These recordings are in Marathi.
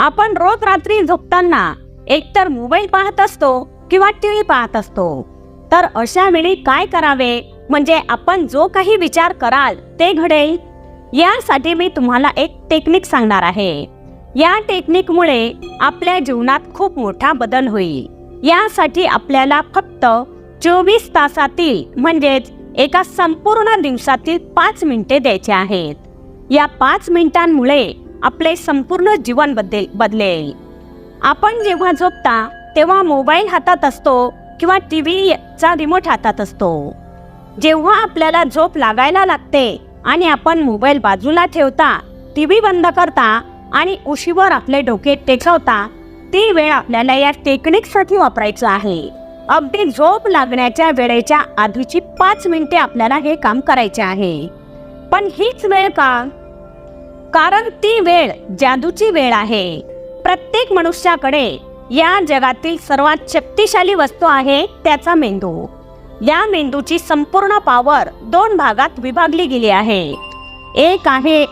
आपण रोज रात्री झोपताना एकतर मोबाईल पाहत असतो किंवा टी व्ही पाहत असतो. तर अशा वेळी काय करावे? म्हणजे आपण जो काही विचार कराल ते घडेल? यासाठी मी तुम्हाला एक टेक्निक सांगणार आहे. या टेक्निकमुळे आपल्या जीवनात खूप मोठा बदल होईल. यासाठी आपल्याला फक्त चोवीस तासातील म्हणजेच एका संपूर्ण दिवसातील पाच मिनिटे द्यायचे आहेत. या पाच मिनिटांमुळे आपले संपूर्ण जीवन बदले बदलेल. आपण जेव्हा झोपता तेव्हा मोबाईल हातात असतो किंवा टी व्हीचा रिमोट हातात असतो. जेव्हा आपल्याला झोप लागायला लागते आणि आपण मोबाईल बाजूला ठेवता टी व्ही बंद करता आणि उशीवर आपले डोके टेकवता ती वेळ आपल्याला या टेक्निकसाठी वापरायचं आहे. अगदी झोप लागण्याच्या वेळेच्या आधीची पाच मिनिटे आपल्याला हे काम करायचे आहे. पण हीच वेळ का? कारण ती वेळ जादूची वेळ आहे. प्रत्येक मनुष्याकडे या जगातील सर्वात शक्तिशाली वस्तू आहे त्याचा मेंदू. या मेंदूची संपूर्ण पावर दोन भागात विभागली गेली आहे. एक आहे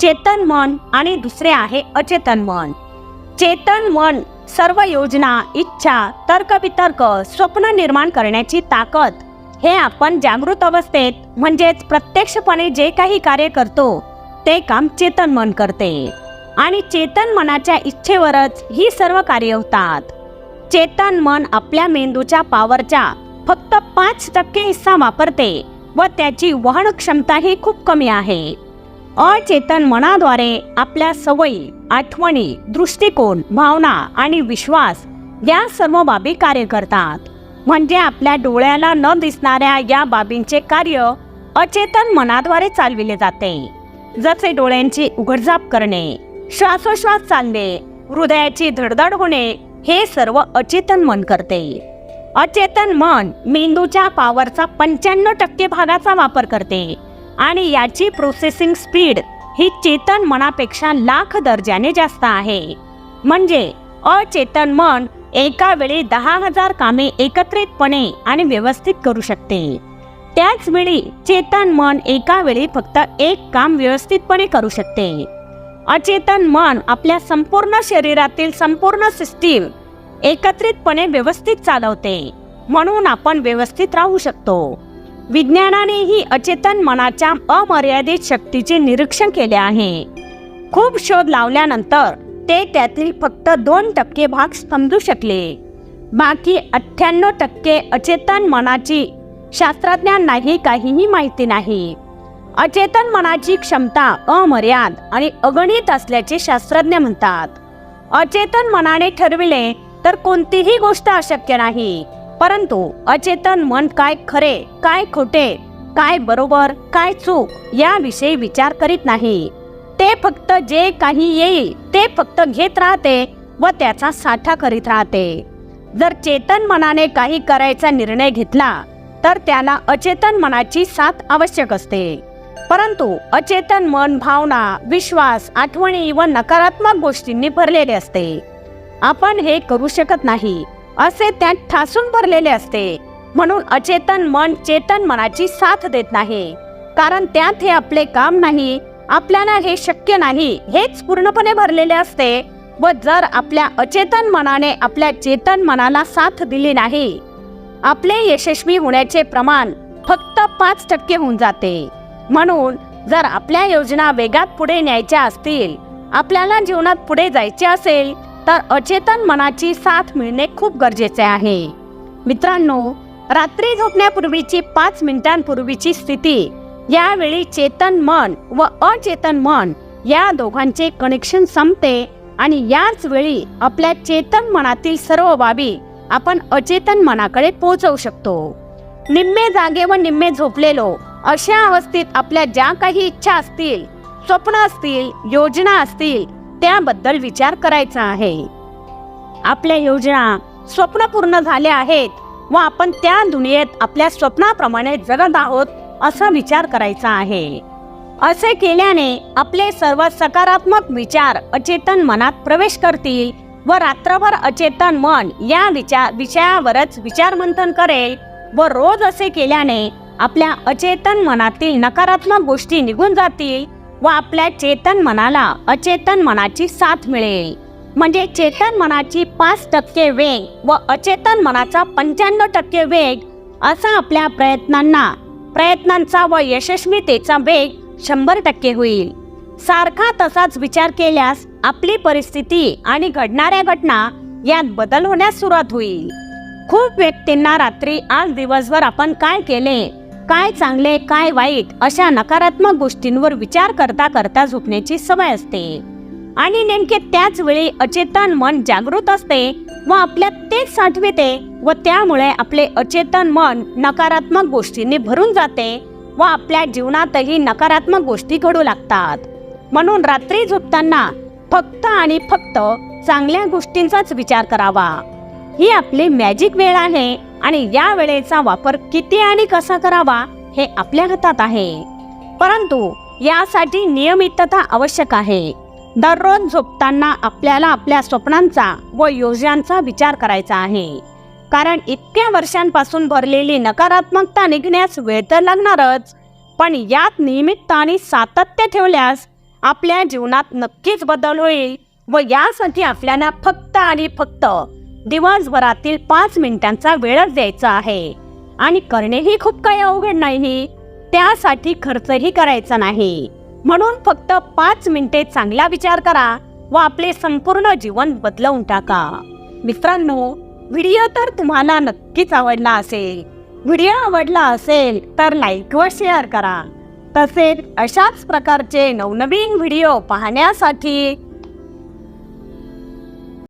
चेतन मन आणि दुसरे आहे अचेतन मन. चेतन मन सर्व योजना इच्छा तर्कवितर्क स्वप्न निर्माण करण्याची ताकद हे आपण जागृत अवस्थेत म्हणजेच प्रत्यक्षपणे जे काही कार्य करतो ते काम चेतन मन करते. आणि चेतन मनाच्या इच्छेवरच ही सर्व कार्य होतात. चेतन मन आपल्या मेंदूच्या पावरच्या फक्त पाच टक्के हिस्सा वापरते व त्याची वहन क्षमताही खूप कमी आहे. अचेतन मनाद्वारे आपल्या सवयी आठवणी दृष्टिकोन भावना आणि विश्वास या सर्व बाबी कार्य करतात. म्हणजे आपल्या डोळ्याला न दिसणाऱ्या या बाबींचे कार्य अचेतन मनाद्वारे चालविले जाते. जसे डोळ्यांची उघडझाप करणे श्वासोश्वास चालणे हृदयाची धडधड होणे हे सर्व अचेतन मन करते. अचेतन मन मेंदूच्या पॉवरचा पंच्याण्णव टक्के भागाचा वापर करते आणि याची प्रोसेसिंग स्पीड ही चेतन मनापेक्षा लाख दर्जाने जास्त आहे. म्हणजे अचेतन मन एका वेळी दहा हजार कामे एकत्रितपणे आणि व्यवस्थित करू शकते. त्याच वेळी चेतन मन एका वेळी फक्त एक काम व्यवस्थितपणे करू शकते. अचेतन मन आपल्या संपूर्ण शरीरातील संपूर्ण सिस्टीम एकत्रितपणे व्यवस्थित चालवते. म्हणून आपण व्यवस्थित राहू शकतो. विज्ञानानेही अचेतन मनाच्या अमर्यादित शक्तीचे निरीक्षण केले आहे. खूप शोध लावल्यानंतर ते त्यातील फक्त दोन टक्के भाग समजू शकले. बाकी अठ्ठ्याण्णव टक्के अचेतन मनाची शास्त्रज्ञांनाही काहीही माहिती नाही. अचेतन मनाची क्षमता अमर्याद आणि अगणित असल्याचे शास्त्रज्ञ म्हणतात. अचेतन मनाने ठरविले तर कोणतीही गोष्ट अशक्य नाही. परंतु अचेतन मन काय खरे काय खोटे काय बरोबर काय चूक याविषयी विचार करीत नाही. ते फक्त जे काही येईल ते फक्त घेत राहते व त्याचा साठा करीत राहते. जर चेतन मनाने काही करायचा निर्णय घेतला तर त्याला अचेतन मनाची साथ आवश्यक असते. परंतु अचेतन मन भावना विश्वास आठवणी व नकारात्मक गोष्टींनी भरलेले असते. आपण हे करू शकत नाही असे त्यात ठासून भरलेले असते. म्हणून अचेतन मन चेतन मनाची साथ देत नाही. कारण त्यात हे आपले काम नाही आपल्याला हे शक्य नाही हेच पूर्णपणे भरलेले असते. व जर आपल्या अचेतन मनाने आपल्या चेतन मनाला साथ दिली नाही आपले यशस्वी होण्याचे प्रमाण फक्त पाच टक्के होऊन जाते. म्हणून जर आपल्या योजना वेगात पुढे न्यायच्या असतील आपल्याला जीवनात पुढे जायचे असेल तर अचेतन मनाची साथ मिळणे खूप गरजेचे आहे. मित्रांनो रात्री झोपण्यापूर्वीची पाच मिनिटांपूर्वीची स्थिती यावेळी चेतन मन व अचेतन मन या दोघांचे कनेक्शन संपते आणि याच वेळी आपल्या चेतन मनातील सर्व बाबी आपण अचेतन मनाकडे पोहोचवू शकतो. निम्मे जागे व निम्मे झोपलेलो अशा अवस्थेत आपल्या ज्या काही इच्छा असतील स्वप्न असतील योजना असतील त्याबद्दल विचार करायचा आहे. आपल्या योजना स्वप्न पूर्ण झाल्या आहेत व आपण त्या दुनियेत आपल्या स्वप्नाप्रमाणे जगत आहोत असा विचार करायचा आहे. असे केल्याने आपले सर्व सकारात्मक विचार अचेतन मनात प्रवेश करतील व रात्रभर अचेतन मन या विचार विषयावरच विचारमंथन करेल व रोज असे केल्याने आपल्या अचेतन मनातील नकारात्मक गोष्टी निघून जातील व आपल्या चेतन मनाला अचेतन मनाची साथ मिळेल. म्हणजे चेतन मनाची पाच टक्के वेग व अचेतन मनाचा पंच्याण्णव टक्के वेग असा आपल्या प्रयत्नांना प्रयत्नांचा व यशस्वीतेचा वेग शंभर टक्के होईल. सारखा तसाच विचार केल्यास आपली परिस्थिती आणि घडणाऱ्या घटना यात बदल होण्यास सुरुवात होईल. खूप व्यक्तींना रात्री आज दिवसभर आपण काय केले काय चांगले काय वाईट अशा नकारात्मक गोष्टींवर विचार करता करता झोपण्याची सवय असते. आणि नेमके त्याच वेळी अचेतन मन जागृत असते व आपल्यात तेच साठविते व त्यामुळे आपले अचेतन मन नकारात्मक गोष्टींनी भरून जाते व आपल्या जीवनातही नकारात्मक गोष्टी घडू लागतात. म्हणून रात्री झोपताना फक्त आणि फक्त चांगल्या गोष्टींचाच विचार करावा. ही आपली मॅजिक वेळ आहे आणि या वेळेचा वापर किती आणि कसा करावा हे आपल्या हातात आहे. परंतु यासाठी नियमितता आवश्यक आहे. दररोज झोपताना आपल्याला आपल्या स्वप्नांचा व योजनांचा विचार करायचा आहे. कारण इतक्या वर्षांपासून भरलेली नकारात्मकता निघण्यास वेळ तर लागणारच पण यात नियमितता आणि सातत्य ठेवल्यास आपल्या जीवनात नक्कीच बदल होईल व यासाठी आपल्याला फक्त आणि फक्त दिवसभरातील पाच मिनिटांचा वेळच द्यायचा आहे. आणि करणेही खूप काही अवघड नाही. त्यासाठी खर्चही करायचा नाही. म्हणून फक्त पाच मिनिटे चांगला विचार करा व आपले संपूर्ण जीवन बदलवून टाका. मित्रांनो व्हिडिओ तर तुम्हाला नक्कीच आवडला असेल. व्हिडिओ आवडला असेल तर लाईक व शेअर करा. तसेच अशाच प्रकारचे नवनवीन व्हिडिओ पाहण्यासाठी